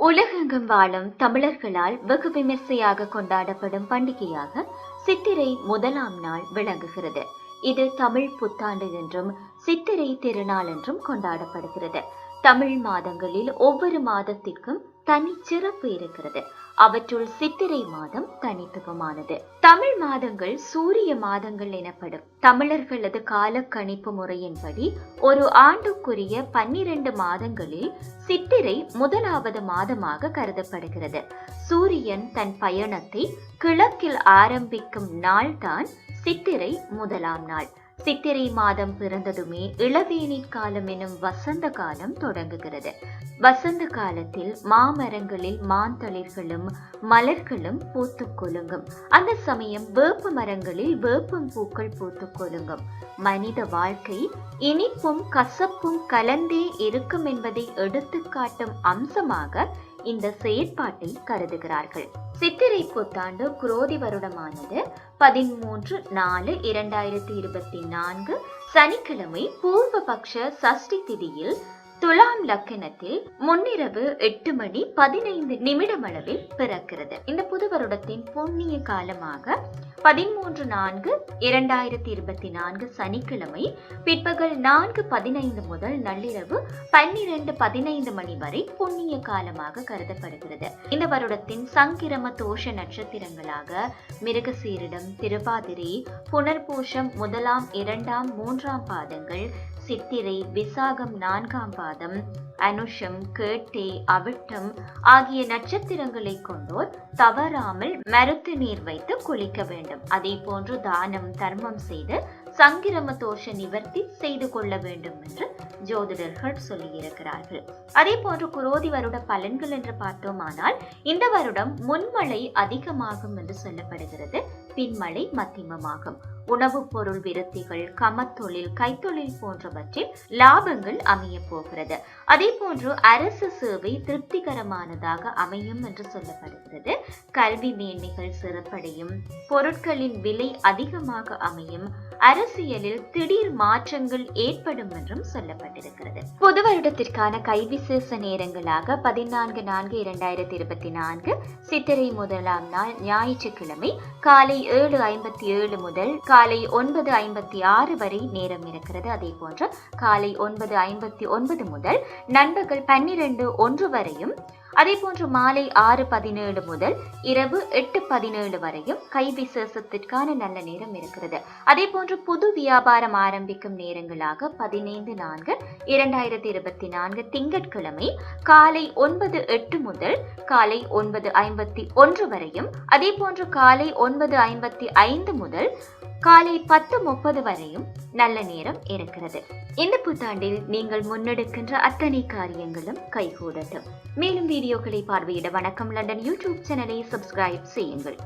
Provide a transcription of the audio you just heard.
உலகெங்கும் வாழும் தமிழர்களால் வெகு விமர்சையாக கொண்டாடப்படும் பண்டிகையாக சித்திரை முதலாம் நாள் விளங்குகிறது. இது தமிழ் புத்தாண்டு என்றும் சித்திரை திருநாள் என்றும் கொண்டாடப்படுகிறது. தமிழ் மாதங்களில் ஒவ்வொரு மாதத்திற்கும் தனி சிறப்பு இருக்கிறது. அவற்றுள் சித்திரை மாதம் தனித்துவமானது. தமிழ் மாதங்கள் சூரிய மாதங்கள் எனப்படும். தமிழர்களது கால கணிப்பு முறையின்படி ஒரு ஆண்டுக்குரிய பன்னிரண்டு மாதங்களில் சித்திரை முதலாவது மாதமாக கருதப்படுகிறது. சூரியன் தன் பயணத்தை கிழக்கில் ஆரம்பிக்கும் நாள்தான் சித்திரை முதலாம் நாள். சித்திரை மாதம் பிறந்ததுமே இளவேனிற் காலம் எனும் வசந்த காலம் தொடங்குகிறது. வசந்த காலத்தில் மாமரங்களில் மாந்தளிர்களும் மலர்களும் பூத்து குலுங்கும். அந்த சமயம் வேப்ப மரங்களில் வேப்பம் பூக்கள் பூத்து குலுங்கும். மனித வாழ்க்கை இனிப்பும் கசப்பும் கலந்தே இருக்கும் என்பதை எடுத்துக்காட்டும் அம்சமாக இந்த செயற்பாட்டை கருதுகிறார்கள். சித்திரை புத்தாண்டு குரோதி வருடமானது பதிமூன்று நாலு இரண்டாயிரத்தி இருபத்தி நான்கு சனிக்கிழமை பூர்வபக்ஷ சஷ்டி திதியில் துலாம் லக்கணத்தில் முன்னிரவு எட்டு மணி பதினைந்து நிமிடம் அளவில் பிறக்கிறது. இந்த புது வருடத்தின் புண்ணிய காலமாக பதிமூன்று நான்கு இரண்டாயிரத்தி இருபத்தி நான்கு சனிக்கிழமை பிற்பகல் நான்கு பதினைந்து முதல் நள்ளிரவு பன்னிரண்டு பதினைந்து மணி வரை புண்ணிய காலமாக கருதப்படுகிறது. இந்த வருடத்தின் சங்கிரம தோஷ நட்சத்திரங்களாக மிருகசீரிடம் திருவாதிரை புனர்பூஷம் முதலாம் இரண்டாம் மூன்றாம் பாதங்கள் சித்திரை விசாகம் நான்காம் பாதம். அனுஷம் கேட்டை அவிட்டம் ஆகிய நட்சத்திரங்களை கொண்டோர் தவறாமல் மருத்து நீர் வைத்து குளிக்க வேண்டும். அதே போன்று தானம் தர்மம் செய்து சங்கிரம தோஷ நிவர்த்தி செய்து கொள்ள வேண்டும் என்று ஜோதிடர்கள் சொல்லியிருக்கிறார்கள். அதே போன்று குரோதி வருட பலன்கள் என்று பார்த்தோமானால் இந்த வருடம் முன்மழை அதிகமாகும் என்று சொல்லப்படுகிறது. பின்மழை மத்தியமமாகும் உணவுப் பொருள் விருத்திகள் கமத்தொழில் கைத்தொழில் போன்றவற்றில் லாபங்கள் அமைய போகிறது. அதே போன்று அரசு சேவை திருப்திகரமானதாக அமையும் என்று சொல்லப்படுகிறது. கல்வி மேன்மைகள் சிறப்படையும் பொருட்களின் விலை அதிகமாக அமையும் அரசியலில் திடீர் மாற்றங்கள் ஏற்படும் என்றும் சொல்லப்பட்டிருக்கிறது. புது வருடத்திற்கான கைவிசேஷ நேரங்களாக பதினான்கு நான்கு இரண்டாயிரத்தி இருபத்தி நான்கு சித்திரை முதலாம் நாள் ஞாயிற்றுக்கிழமை காலை ஏழு ஐம்பத்தி ஏழு முதல் காலை ஒன்பது ஐம்பத்தி ஆறு வரை நேரம் இருக்கிறது. அதே போன்று காலை ஒன்பது ஐம்பத்தி ஒன்பது முதல் நண்பகல் பன்னிரண்டு ஒன்று வரையும் அதே போன்று மாலை ஆறு பதினேழு முதல் இரவு எட்டு பதினேழு வரையும் கை விசேஷத்திற்கான நல்ல நேரம் இருக்கிறது. அதே போன்று புது வியாபாரம் ஆரம்பிக்கும் நேரங்களாக பதினைந்து நான்கு இரண்டாயிரத்தி இருபத்தி நான்கு திங்கட்கிழமை காலை ஒன்பது எட்டு முதல் காலை ஒன்பது ஐம்பத்தி ஒன்று வரையும் அதே போன்று காலை ஒன்பது ஐம்பத்தி ஐந்து முதல் காலை பத்து முப்பது வரையும் நல்ல நேரம் இருக்கிறது. இந்த புத்தாண்டில் நீங்கள் முன்னெடுக்கின்ற அத்தனை காரியங்களும் கைகூடட்டும். மேலும் வீடியோக்களை பார்வையிட வணக்கம். லண்டன் யூடியூப் சேனலை சப்ஸ்கிரைப் செய்யுங்கள்.